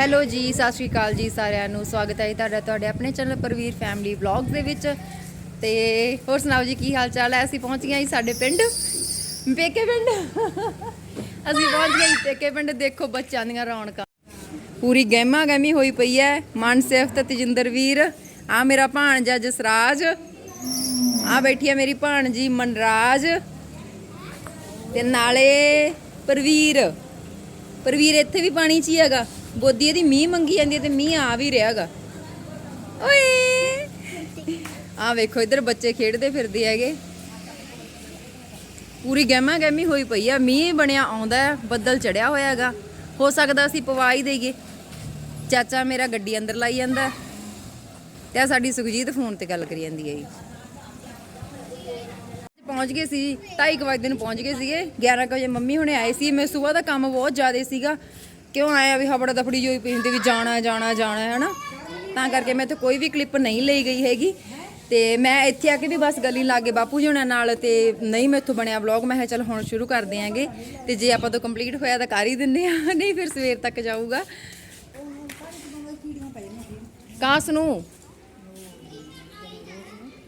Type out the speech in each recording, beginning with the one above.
Hello ਜੀ, ਸਤਿ ਸ਼੍ਰੀ ਅਕਾਲ ਜੀ ਸਾਰਿਆਂ ਨੂੰ। ਸਵਾਗਤ ਹੈ ਜੀ ਤੁਹਾਡਾ ਤੁਹਾਡੇ ਆਪਣੇ ਚੈਨਲ ਪਰਵੀਰ ਫੈਮਿਲੀ ਵਲੌਗਸ ਦੇ ਵਿੱਚ। ਤੇ ਹੋਰ ਸੁਣਾਓ ਜੀ, ਕੀ ਹਾਲ ਚਾਲ ਹੈ? ਅਸੀਂ ਪਹੁੰਚ ਗਏ ਜੀ ਸਾਡੇ ਪਿੰਡ। ਪੇਕੇ ਪਿੰਡ? ਅਸੀਂ ਪਹੁੰਚ ਗਏ ਜੀ ਪੇਕੇ ਪਿੰਡ। ਦੇਖੋ ਬੱਚਿਆਂ ਦੀਆਂ ਰੌਣਕਾਂ। ਪੂਰੀ ਗਹਿਮਾ ਗਹਿਮੀ ਹੋਈ ਪਈ ਹੈ। ਮਨ ਸਿਫਤ ਤਜਿੰਦਰ ਵੀਰ ਆ ਮੇਰਾ ਭਾਣਜਾ ਜਸਰਾਜ ਆ ਬੈਠੀ ਹੈ ਮੇਰੀ ਭਾਣਜੀ ਮਨਰਾਜ ਤੇ ਨਾਲੇ ਪਰਵੀਰ। ਪਰਵੀਰ, ਇੱਥੇ ਵੀ ਪਾਣੀ 'ਚ ਹੀ ਹੈਗਾ। ਬੋਦੀ ਇਹਦੀ ਮੀਂਹ ਮੰਗੀ ਜਾਂਦੀ ਹੈ ਤੇ ਮੀਂਹ ਆ ਵੀ ਰਿਹਾ ਓਏ! ਆ ਵੇਖੋ, ਇੱਧਰ ਬੱਚੇ ਖੇਡਦੇ ਫਿਰਦੇ ਹੈਗੇ। ਪੂਰੀ ਗਹਿਮਾ ਗਹਿਮੀ ਹੋਈ ਪਈ ਆ, ਮੀਂਹ ਬਣਿਆ, ਆਉਂਦਾ ਬੱਦਲ ਚੜਿਆ ਹੋਇਆ ਹੈਗਾ। ਹੋ ਸਕਦਾ ਅਸੀਂ ਪਵਾ ਹੀ ਦੇਈਏ। ਚਾਚਾ ਮੇਰਾ ਗੱਡੀ ਅੰਦਰ ਲਾਈ ਜਾਂਦਾ ਤੇ ਸਾਡੀ ਸੁਖਜੀਤ ਫੋਨ ਤੇ ਗੱਲ ਕਰੀ ਜਾਂਦੀ ਹੈ ਜੀ। ਪਹੁੰਚ ਗਏ ਸੀ 2:30 ਵਜੇ ਨੂੰ ਪਹੁੰਚ ਗਏ ਸੀਗੇ। 11 ਕੁ ਵਜੇ ਮੰਮੀ ਹੁਣੇ ਆਏ ਸੀ। ਮੈਂ ਸਵੇਰ ਦਾ ਕੰਮ ਬਹੁਤ ਜ਼ਿਆਦਾ ਸੀਗਾ। ਕਿਉਂ ਆਇਆ ਵੀ ਹਬੜਾ ਦਫੜੀ ਹੋਈ ਪਈ ਵੀ ਜਾਣਾ ਜਾਣਾ ਜਾਣਾ ਹੈ ਨਾ ਤਾਂ ਕਰਕੇ ਮੈਂ ਤੇ ਕੋਈ ਵੀ ਕਲਿੱਪ ਨਹੀਂ ਲਈ ਗਈ ਹੈਗੀ। ਤੇ ਮੈਂ ਇੱਥੇ ਆ ਕੇ ਵੀ ਬਸ ਗਲੀ ਲਾਗੇ ਬਾਪੂ ਜੀ ਹੁਣਾਂ ਨਾਲ ਤੇ ਨਹੀਂ ਮੈਥੋਂ ਬਣਿਆ ਵਲੌਗ ਮੈਂ ਕਿਹਾ ਚਲ ਹੁਣ ਸ਼ੁਰੂ ਕਰਦੇ ਆਂਗੇ। ਤੇ ਜੇ ਆਪਾਂ ਤੋਂ ਕੰਪਲੀਟ ਹੋਇਆ ਤਾਂ ਕਰ ਹੀ ਦਿੰਦੇ ਆ, ਨਹੀਂ ਫਿਰ ਸਵੇਰ ਤੱਕ ਜਾਊਗਾ। ਕਾਸ ਨੂੰ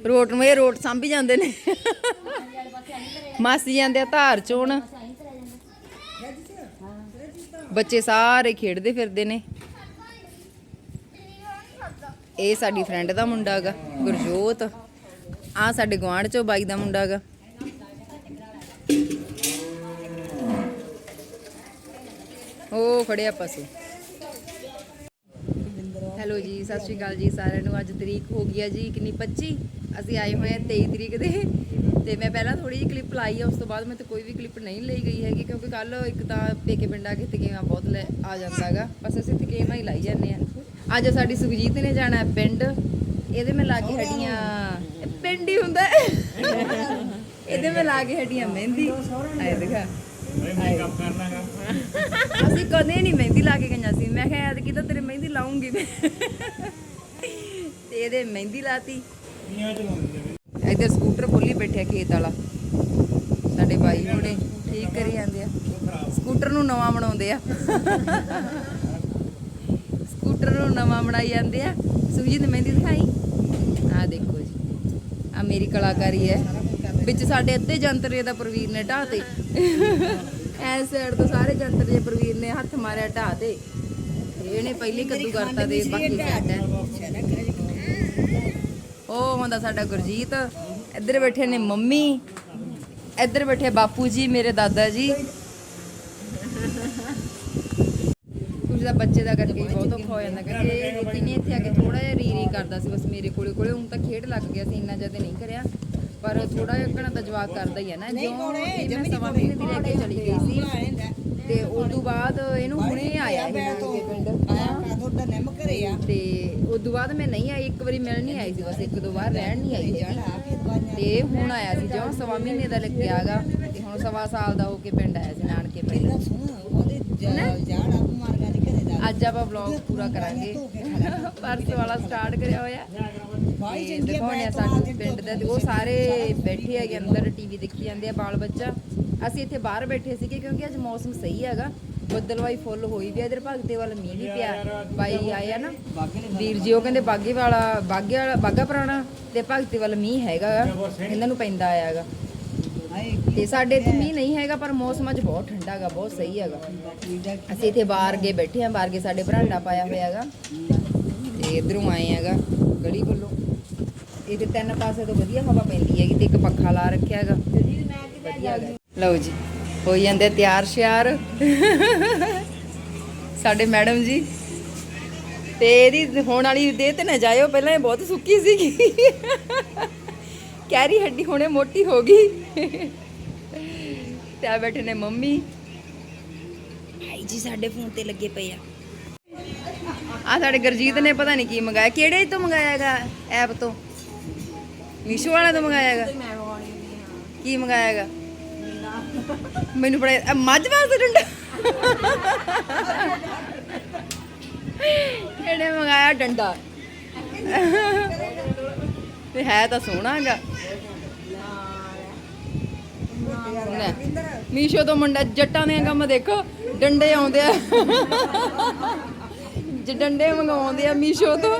ਰੋਡ ਨੂੰ ਇਹ ਰੋਡ ਸਾਂਭੀ ਜਾਂਦੇ ਨੇ। ਮਾਸੀ ਜਾਂਦੇ ਆ ਧਾਰ ਚੋਣ। ਬੱਚੇ ਸਾਰੇ ਖੇਡਦੇ ਫਿਰਦੇ ਨੇ। ਇਹ ਸਾਡੀ ਫਰੈਂਡ ਦਾ ਮੁੰਡਾ ਹੈਗਾ ਗੁਰਜੋਤ। ਆ ਸਾਡੇ ਗਵਾਂਢ ਚੋਂ ਬਾਈ ਦਾ ਮੁੰਡਾ ਹੈਗਾ ਉਹ ਖੜਿਆ ਪਸ਼ੂ। ਹੈਲੋ ਜੀ, ਸਤਿ ਸ਼੍ਰੀ ਅਕਾਲ ਜੀ ਸਾਰਿਆਂ ਨੂੰ। ਅੱਜ ਤਰੀਕ ਹੋ ਗਈ ਹੈ ਜੀ ਕਿੰਨੀ 25 ਅਸੀਂ ਆਏ ਹੋਏ ਹਾਂ 23 ਤਰੀਕ ਦੇ। ਤੇ ਮੈਂ ਪਹਿਲਾਂ ਥੋੜੀ ਜਿਹੀ ਕਲਿੱਪ ਲਾਈ ਆ ਉਸ ਤੋਂ ਬਾਅਦ ਮੈਂ ਤੇ ਕੋਈ ਵੀ ਕਲਿੱਪ ਨਹੀਂ ਲਈ ਗਈ ਹੈਗੀ ਕਿਉਂਕਿ ਕੱਲ ਇੱਕ ਤਾਂ ਪੇਕੇ ਪਿੰਡਾ ਕੇ ਥਕੇਵਾ ਬਹੁਤ ਲੈ ਆ ਜਾਂਦਾ ਹੈਗਾ ਬਸ ਅਸੀਂ ਥਕੇਵਾ ਹੀ ਲਾਈ ਜਾਂਦੇ ਆ। ਅੱਜ ਸਾਡੀ ਸੁਖਜੀਤ ਨੇ ਜਾਣਾ ਪਿੰਡ ਇਹਦੇ ਮੈਂ ਲਾ ਕੇ ਹੱਡੀਆਂ ਪਿੰਡ ਹੀ ਹੁੰਦਾ। ਇਹਦੇ ਮੈਂ ਲਾ ਕੇ ਹੱਡੀਆਂ ਮਹਿੰਦੀ ਆਏ ਦਿਖਾ। ਅਸੀਂ ਕਦੇ ਨਹੀਂ ਮਹਿੰਦੀ ਲਾ ਕੇ ਗਈਆਂ ਸੀ ਮੈਂ ਕਿਹਾ ਐਤਕੀ ਤਾਂ ਤੇਰੇ ਮਹਿੰਦੀ ਲਾਉਂਗੀ ਤੇ ਇਹਦੇ ਮਹਿੰਦੀ ਲਾਤੀ। ਇੱਧਰ ਸਕੂਟਰ ਖੋਲੀ ਬੈਠਿਆ ਖੇਤ ਵਾਲਾ। ਸਾਡੇ ਬਾਈ ਹੁਣੇ ਠੀਕ ਕਰੀ ਜਾਂਦੇ ਆ। ਸਕੂਟਰ ਨੂੰ ਨਵਾਂ ਬਣਾਉਂਦੇ ਆ। ਸਕੂਟਰ ਨੂੰ ਨਵਾਂ ਬਣਾਈ ਜਾਂਦੇ ਆ। ਸੁਖਜੀਤ ਨੇ ਮਹਿੰਦੀ ਦਿਖਾਈ? ਆ ਦੇਖੋ ਜੀ। ਆ ਮੇਰੀ ਕਲਾਕਾਰੀ ਹੈ। ਵਿੱਚ ਸਾਡੇ ਅੱਧੇ ਜੰਤਰੇ ਦਾ ਪ੍ਰਵੀਰ ਨੇ ਢਾਹ ਤੇ। ਐਸ ਸਾਈਡ ਤੋਂ ਸਾਰੇ ਜੰਤਰ ਪ੍ਰਵੀਰ ਨੇ ਹੱਥ ਮਾਰਿਆ ਢਾਹ ਤੇ। ਤੇ ਇਹਨੇ ਪਹਿਲੀ ਕੱਦੂ ਕਰਤਾ ਤੇ ਬਾਕੀ ਸਾਈਡ ਹੈ। ਉਹ ਹੁੰਦਾ ਸਾਡਾ ਗੁਰਜੀਤ। ਇੱਧਰ ਬੈਠੇ ਨੇ ਮੰਮੀ ਇੱਧਰ ਬੈਠੇ ਬਾਪੂ ਜੀ ਮੇਰੇ ਦਾਦਾ ਜੀ। ਕੁਝ ਦਾ ਬੱਚੇ ਦਾ ਕਰਕੇ ਬਹੁਤ ਔਖਾ ਹੋ ਜਾਂਦਾ ਕਿਉਂਕਿ ਨਿੱਕੀ ਨੇ ਇੱਥੇ ਆ ਕੇ ਥੋੜਾ ਜਿਹਾ ਰੀ ਰੀ ਕਰਦਾ ਸੀ ਬਸ ਮੇਰੇ ਕੋਲੇ ਕੋਲੇ ਹੁਣ ਤਾਂ ਖੇਡ ਲੱਗ ਗਿਆ ਸੀ ਇੰਨਾ ਜ਼ਿਆਦਾ ਨਹੀਂ ਕਰਿਆ। ਪਰ ਥੋੜਾ ਜਿਹਾ ਘਣਾ ਤਾਂ ਜਵਾਬ ਕਰਦਾ ਹੀ ਹੈ ਨਾ ਜਿਉਂ ਇਹ ਮੈਂ ਸਵਾ ਮਹੀਨੇ ਦੀ ਲੈ ਕੇ ਚਲੀ ਗਈ ਸੀ। ਤੇ ਉਸ ਤੋਂ ਬਾਅਦ ਇਹਨੂੰ ਹੁਣੇ ਆਇਆ ਨਾਨਕੇ ਪਿੰਡ। ਤੇ ਉਸ ਤੋਂ ਬਾਅਦ ਮੈਂ ਨਹੀਂ ਆਈ ਇੱਕ ਵਾਰੀ ਮਿਲਣ ਨਹੀਂ ਆਈ ਸੀ ਬਸ ਇੱਕ ਦੋ ਵਾਰ ਰਹਿਣ ਨਹੀਂ ਆਈ ਹੈਗੀ। ਤੇ ਹੁਣ ਆਇਆ ਸੀ ਜਿਉਂ ਸਵਾ ਮਹੀਨੇ ਦਾ ਲੱਗਿਆਗਾ ਤੇ ਹੁਣ ਸਵਾ ਸਾਲ ਦਾ ਹੋ ਕੇ ਪਿੰਡ ਆਇਆ ਸੀ ਨਾਨਕੇ ਪਿੰਡ। ਅੱਜ ਆਪਾਂ ਵਲੌਗ ਪੂਰਾ ਕਰਾਂਗੇ। ਪਰਸ ਵਾਲਾ ਸਟਾਰਟ ਕਰਿਆ ਹੋਇਆ। ਤੇ ਦਿਖਾਉਣੇ ਆ ਸਾਡੇ ਪਿੰਡ ਦਾ। ਤੇ ਉਹ ਸਾਰੇ ਬੈਠੇ ਹੈਗੇ ਅੰਦਰ ਟੀਵੀ ਦੇਖੀ ਜਾਂਦੇ ਆ ਬਾਲ ਬੱਚਾ। ਅਸੀਂ ਇੱਥੇ ਬਾਹਰ ਬੈਠੇ ਸੀਗੇ ਕਿਉਂਕਿ ਅੱਜ ਮੌਸਮ ਸਹੀ ਹੈਗਾ। ਬੱਦਲਵਾਈ ਫੁੱਲ ਹੋਈ ਵੀ ਇਧਰ ਭਗਤੇ ਵੱਲ ਮੀਂਹ ਵੀ ਪਿਆ। ਬਾਈ ਆਏ ਆ ਨਾ। ਵੀਰ ਜੀ ਉਹ ਕਹਿੰਦੇ ਬਾਗੇ ਵਾਲਾ ਬਾਗੇ ਵਾਲਾ ਬਾਗਾ ਪੁਰਾਣਾ ਤੇ ਭਗਤੇ ਵੱਲ ਮੀਂਹ ਹੈਗਾ। ਇਹਨਾਂ ਨੂੰ ਪੈਂਦਾ ਆਇਆ ਹੈਗਾ। ਤੇ ਸਾਡੇ ਇੱਥੇ ਮੀਂਹ ਨਹੀਂ ਹੈਗਾ ਪਰ ਮੌਸਮ ਅੱਜ ਬਹੁਤ ਠੰਡਾ ਹੈਗਾ ਬਹੁਤ ਸਹੀ ਹੈਗਾ। ਅਸੀਂ ਇੱਥੇ ਬਾਹਰ ਗਏ ਬੈਠੇ ਆ ਬਾਹਰ ਗਏ ਸਾਡੇ ਬਰਾਂਡਾ ਪਾਇਆ ਹੋਇਆ ਹੈਗਾ। ਤੇ ਇਧਰੋਂ ਆਏ ਹੈਗਾ ਗਲੀ ਵੱਲੋਂ ਇਹਦੇ ਤਿੰਨ ਪਾਸੇ ਤੋਂ ਵਧੀਆ ਹਵਾ ਪੈਂਦੀ ਹੈਗੀ ਤੇ ਇੱਕ ਪੱਖਾ ਲਾ ਰੱਖਿਆ ਹੈਗਾ। ਲਓ ਜੀ। ਹੋ ਜਾਂਦੇ ਤਿਆਰ ਸ਼ਿਆਰ। ਸਾਡੇ ਮੈਡਮ ਜੀ। ਤੇ ਇਹਦੀ ਹੋਣ ਵਾਲੀ ਦੇਹ ਤੇ ਨਾ ਜਾਇਓ ਪਹਿਲਾਂ ਇਹ ਬਹੁਤ ਸੁੱਕੀ ਸੀਗੀ। ਕੈਰੀ ਹੱਡੀ ਹੁਣੇ ਮੋਟੀ ਹੋ ਗਈ। ਤੇ ਆ ਬੈਠੇ ਨੇ ਮੰਮੀ। ਭਾਈ ਜੀ ਸਾਡੇ ਫੋਨ ਤੇ ਲੱਗੇ ਪਏ ਆ। ਆ ਸਾਡੇ ਗੁਰਜੀਤ ਨੇ ਪਤਾ ਨਹੀਂ ਕੀ ਮੰਗਾਇਆ। ਕਿਹੜੇ ਤੋਂ ਮੰਗਾਇਆ ਹੈਗਾ ਐਪ ਤੋਂ? ਮੀਸ਼ੋ ਵਾਲਾ ਤੋਂ ਮੰਗਾਇਆ ਹੈਗਾ ਕੀ ਮੰਗਾਇਆ ਹੈਗਾ ਮੈਨੂੰ ਬੜਾ ਇਹ ਮੱਝ ਵਾਸਤੇ ਡੰਡਾ। ਇਹਨੇ ਮੰਗਾਇਆ ਡੰਡਾ। ਤੇ ਹੈ ਤਾਂ ਸੋਹਣਾ ਹੈਗਾ। ਮੀਸ਼ੋ ਤੋਂ ਮੁੰਡਾ ਜੱਟਾਂ ਦੇ ਕੰਮ ਦੇਖੋ, ਡੰਡੇ ਆਉਂਦੇ ਆ। ਜੇ ਡੰਡੇ ਮੰਗਵਾਉਂਦੇ ਆ ਮੀਸ਼ੋ ਤੋਂ।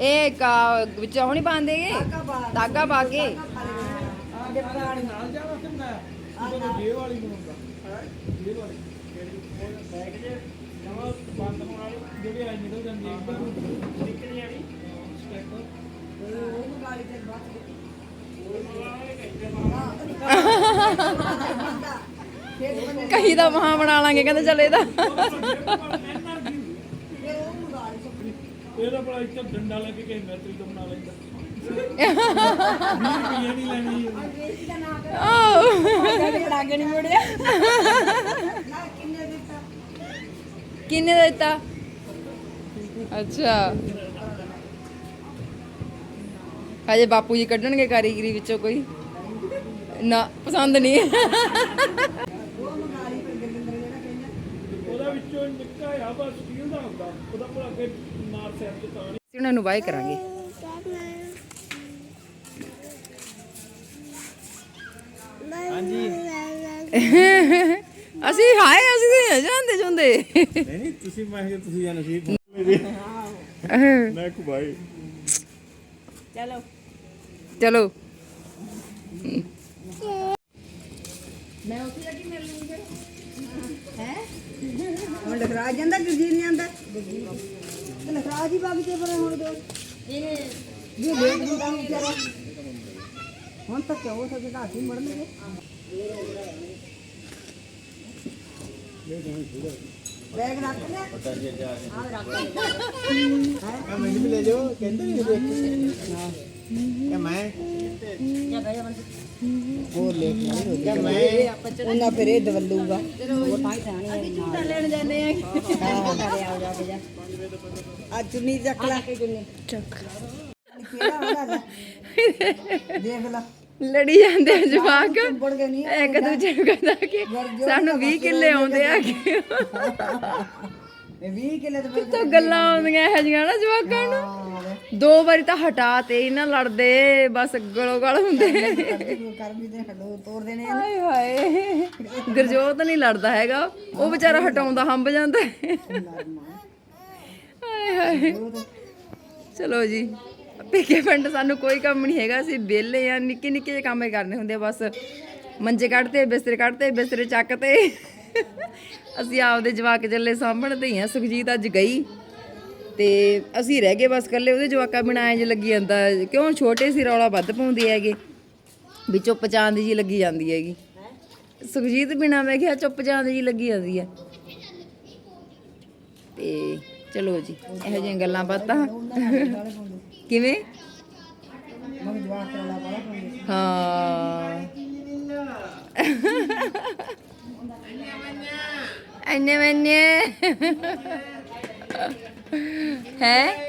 ਇਹ ਕਾ ਵਿੱਚ ਉਹ ਨਹੀਂ ਪਾਉਂਦੇਗੇ ਧਾਗਾ ਪਾ ਧਾਗਾ ਪਾ ਕੇ। ਨਾਲ ਜਾ ਵਾਸਤੇ ਬਣਾਇਆ ਉਹ ਤਾਂ ਜੇਬ ਵਾਲੀ ਬਣਾਉਂਦਾ ਹੈ? ਜੇਬ ਵਾਲੀ। ਬੈਗ ਜੇ। ਨਵਾਂ ਬੰਦ ਹੋਣ ਵਾਲੀ ਜਿਹੜੀ ਆਈ ਨਿਕਲ ਜਾਂਦੀ ਹੈ। ਇੱਕਦਮ ਨਿਕਲ ਜਾਣੀ ਸਟੈਕ ਉਹ ਗਾੜੀ ਤੇ ਬਾਤ ਕਹੀ ਦਾ ਮਹਾ ਬਣਾ ਲਾਂਗੇ ਕਹਿੰਦੇ ਚੱਲ ਇਹਦਾ ਫਿਰ ਉਹ ਮੰਗਾ ਲਈ ਸਭ ਇਹਦਾ ਬੜਾ ਇੱਕ ਡੰਡਾ ਲੈ ਕੇ ਕਹਿੰਦਾ ਤੂੰ ਤਾਂ ਬਣਾ ਲੈਂਦਾ। ਵੀਹ ਨਹੀਂ ਲੈਣੀ। ਬਣਾ ਕੇ ਨਹੀਂ ਮੁੜਿਆ ਕਿੰਨੇ ਦਿੱਤਾ ਕਿੰਨੇ ਦਾ ਦਿੱਤਾ? ਅੱਛਾ। ਹਜੇ ਬਾਪੂ ਜੀ ਕੱਢਣਗੇ ਕਾਰੀਗਰੀ ਵਿੱਚੋਂ ਕੋਈ। ਨਾ, ਪਸੰਦ ਨਹੀਂ ਉਹ ਮੰਗਾ ਲਈ ਫਿਰ ਗੁਰਵਿੰਦਰ ਜਿਹੜਾ ਕਹਿੰਦਾ ਉਹਦਾ ਵਿੱਚੋਂ ਨਿੱਕਾ ਆ ਬਸ ਸਟੀਲ ਦਾ ਹੁੰਦਾ? ਉਹਦਾ ਭਲਾ ਅੱਗੇ ਮਾਰ ਸਿਰ ਚ ਤਾਂ ਅਸੀਂ ਉਹਨਾਂ ਨੂੰ ਬਾਏ ਕਰਾਂਗੇ। ਹਾਂਜੀ। ਅਸੀਂ ਹਾਏ ਅਸੀਂ ਤੇ ਜਾਂਦੇ ਜਾਂਦੇ। ਨਹੀਂ ਨਹੀਂ ਤੁਸੀਂ ਮੈਂ ਕਿਹਾ ਤੁਸੀਂ ਜਾਣਾ ਸੀ। ਮੇਰੇ ਮੈਂ ਕੋ ਭਾਈ ਚਲੋ ਚਲੋ ਹੁਣ ਲਖਰਾਜ ਜਾਂਦਾ ਕਿ ਜੀ ਨਹੀਂ ਆਂਦਾ ਤੇ ਲਖਰਾਜ ਹੀ ਬਾਗੀ ਤੇ ਪਰ ਹੁਣ ਦੋ ਇਹਨੇ ਇਹ ਲੇਟ ਨਹੀਂ ਕੰਮ ਵਿਚਾਰਾ। ਹੁਣ ਤੱਕ ਹੋ ਸਕੇ ਤਾਂ ਅਸੀਂ ਮੜਨਗੇ ਬੈਗ ਰੱਖ ਲਿਆ। ਮੈਨੂੰ ਵੀ ਲੈ ਜਾਓ। ਕਹਿੰਦੇ ਨਹੀਂ ਦੇਖ ਕਿ। ਮੈਂ। ਹੋਰ ਲੈ ਕੇ ਕਿ ਮੈਂ ਉਹਨਾਂ ਫਿਰ ਇਹ ਦਵਲੂਗਾ। ਲੈਣ ਜਾਂਦੇ ਆ ਆ ਚੁੰਨੀ ਚੱਕ ਲੈ। ਚੱਕ। ਕਿਹੜਾ ਹੋਣਾ ਲੈ ਦੇਖ ਲੈ। ਲੜੀ ਜਾਂਦੇ ਆ ਜਵਾਕ। ਇੱਕ ਦੂਜੇ ਨੂੰ ਕਹਿੰਦਾ ਕਿ ਸਾਨੂੰ 20 ਕਿੱਲੇ ਆਉਂਦੇ ਆ ਕਿ ਇਹ 20 ਕਿਲੇ ਤੇ ਗੱਲਾਂ ਆਉਂਦੀਆਂ ਇਹੋ ਜਿਹੀਆਂ ਨਾ ਜਵਾਕਾਂ ਨੂੰ? ਦੋ ਵਾਰੀ ਤਾਂ ਹਟਾ ਤੇ ਇਹਨਾਂ ਲੜਦੇ, ਬਸ ਗਲੋ ਗਲ ਹੁੰਦੇ। ਕਰ ਦੇ ਹੱਡੋ ਤੋੜ ਦੇਣੇ ਹਾਏ ਹਾਏ। ਗੁਰਜੋਤ ਨਹੀਂ ਲੜਦਾ ਹੈਗਾ, ਉਹ ਵਿਚਾਰਾ ਹਟਾਉਂਦਾ, ਹੰਬ ਜਾਂਦਾ। ਹਾਏ ਹਾਏ। ਚਲੋ ਜੀ, ਪੀਕੇ ਪਿੰਡ ਸਾਨੂੰ ਕੋਈ ਕੰਮ ਨਹੀਂ ਹੈਗਾ, ਅਸੀਂ ਵਿਹਲੇ ਆ, ਨਿੱਕੇ ਨਿੱਕੇ ਜਿਹੇ ਕੰਮ ਹੀ ਕਰਨੇ ਹੁੰਦੇ ਆ, ਬਸ। ਮੰਜੇ ਕੱਢਤੇ, ਬਿਸਤਰੇ ਕੱਢਤੇ, ਬਿਸਤਰੇ ਚੱਕਤੇ। ਅਸੀਂ ਆਪਦੇ ਜਵਾਕ ਚੱਲੇ ਸਾਂਭਣ ਤੇ ਹੀ ਆ, ਸੁਖਜੀਤ ਅੱਜ ਗਈ। ਤੇ ਅਸੀਂ ਰਹਿ ਗਏ ਬਸ ਇਕੱਲੇ, ਉਹਦੇ ਜਵਾਕਾ ਬਿਨਾਂ ਇੰਜ ਲੱਗੀ ਜਾਂਦਾ। ਕਿਉਂ? ਛੋਟੇ ਸੀ, ਰੌਲਾ ਵੱਧ ਪਾਉਂਦੇ ਹੈਗੇ। ਵੀ ਚੁੱਪ ਚਾਂਦ ਜੀ ਲੱਗੀ ਜਾਂਦੀ ਹੈਗੀ। ਸੁਖਜੀਤ ਬਿਨਾ ਮੈਂ ਕਿਹਾ ਚੁੱਪ ਚਾਂਦ ਜੀ ਲੱਗੀ ਜਾਂਦੀ ਹੈ। ਤੇ ਚਲੋ ਜੀ, ਇਹੋ ਜਿਹੀਆਂ ਗੱਲਾਂ ਬਾਤਾਂ। ਕਿਵੇਂ? ਹਾਂ। ਐਨੇ ਮੈਨੇ। ਹੈ?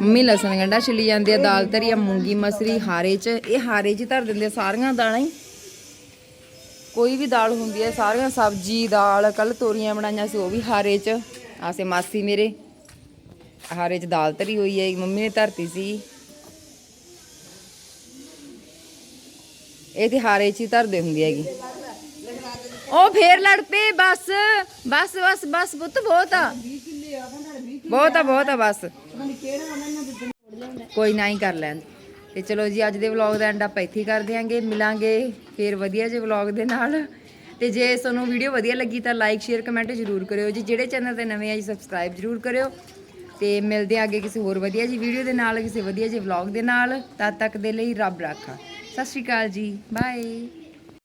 ਮੰਮੀ ਲਸਣ ਗੰਡਾ ਛਿੱਲੀ ਜਾਂਦੀ ਆ ਦਾਲ ਧਰੀ ਆ, ਮੂੰਗੀ ਮਸਰੀ, ਹਾਰੇ ਚ। ਇਹ ਹਾਰੇ ਚ ਹੀ ਧਰ ਦਿੰਦੇ ਆ ਸਾਰੀਆਂ ਦਾਲਾਂ ਹੀ। ਕੋਈ ਵੀ ਦਾਲ ਹੁੰਦੀ ਹੈ, ਸਾਰੀਆਂ ਸਬਜ਼ੀ, ਦਾਲ ਕੱਲ ਤੋਰੀਆਂ ਬਣਾਈਆਂ ਸੀ, ਉਹ ਵੀ ਹਾਰੇ ਚ। ਆਸੇ ਮਾਸੀ ਮੇਰੇ। ਹਾਰੇ ਚ ਦਾਲ ਧਰੀ ਹੋਈ ਹੈ, ਮੰਮੀ ਨੇ ਧਰਤੀ ਸੀ। ਇਹ ਤੇ ਹਾਰੇ ਚ ਹੀ ਧਰਦੇ ਹੁੰਦੀ ਹੈਗੀ। ਉਹ ਫੇਰ ਲੜ ਪਏ, ਬਸ ਬਸ ਬਸ ਬਸ ਪੁੱਤ ਬਹੁਤ ਆ। ਬਹੁਤ ਆ ਬਹੁਤ ਆ, ਬਸ। ਕੋਈ ਨਾ ਹੀ ਕਰ ਲੈਣ। ਤੇ ਚਲੋ ਜੀ, ਅੱਜ ਦੇ ਵਲੌਗ ਦਾ ਐਂਡ ਆਪਾਂ ਇੱਥੇ ਕਰ ਦਿਆਂਗੇ, ਮਿਲਾਂਗੇ ਫੇਰ ਵਧੀਆ ਜੇ ਵਲੌਗ ਦੇ ਨਾਲ। ਤੇ ਜੇ ਤੁਹਾਨੂੰ ਵੀਡੀਓ ਵਧੀਆ ਲੱਗੀ ਤਾਂ ਲਾਈਕ ਸ਼ੇਅਰ ਕਮੈਂਟ ਜ਼ਰੂਰ ਕਰਿਓ ਜੀ। ਜਿਹੜੇ ਚੈਨਲ ਤੇ ਨਵੇਂ ਆ ਜੀ ਸਬਸਕ੍ਰਾਈਬ ਜ਼ਰੂਰ ਕਰਿਓ। ਤੇ ਮਿਲਦੇ ਆ ਕਿਸੇ ਹੋਰ ਵਧੀਆ ਜੀ ਵੀਡੀਓ ਦੇ ਨਾਲ, ਕਿਸੇ ਵਧੀਆ ਜਿਹੇ ਵਲੌਗ ਦੇ ਨਾਲ। ਤਦ ਤੱਕ ਦੇ ਲਈ ਰੱਬ ਰਾਖਾ। ਸਤਿ ਸ਼੍ਰੀ ਅਕਾਲ ਜੀ। ਬਾਏ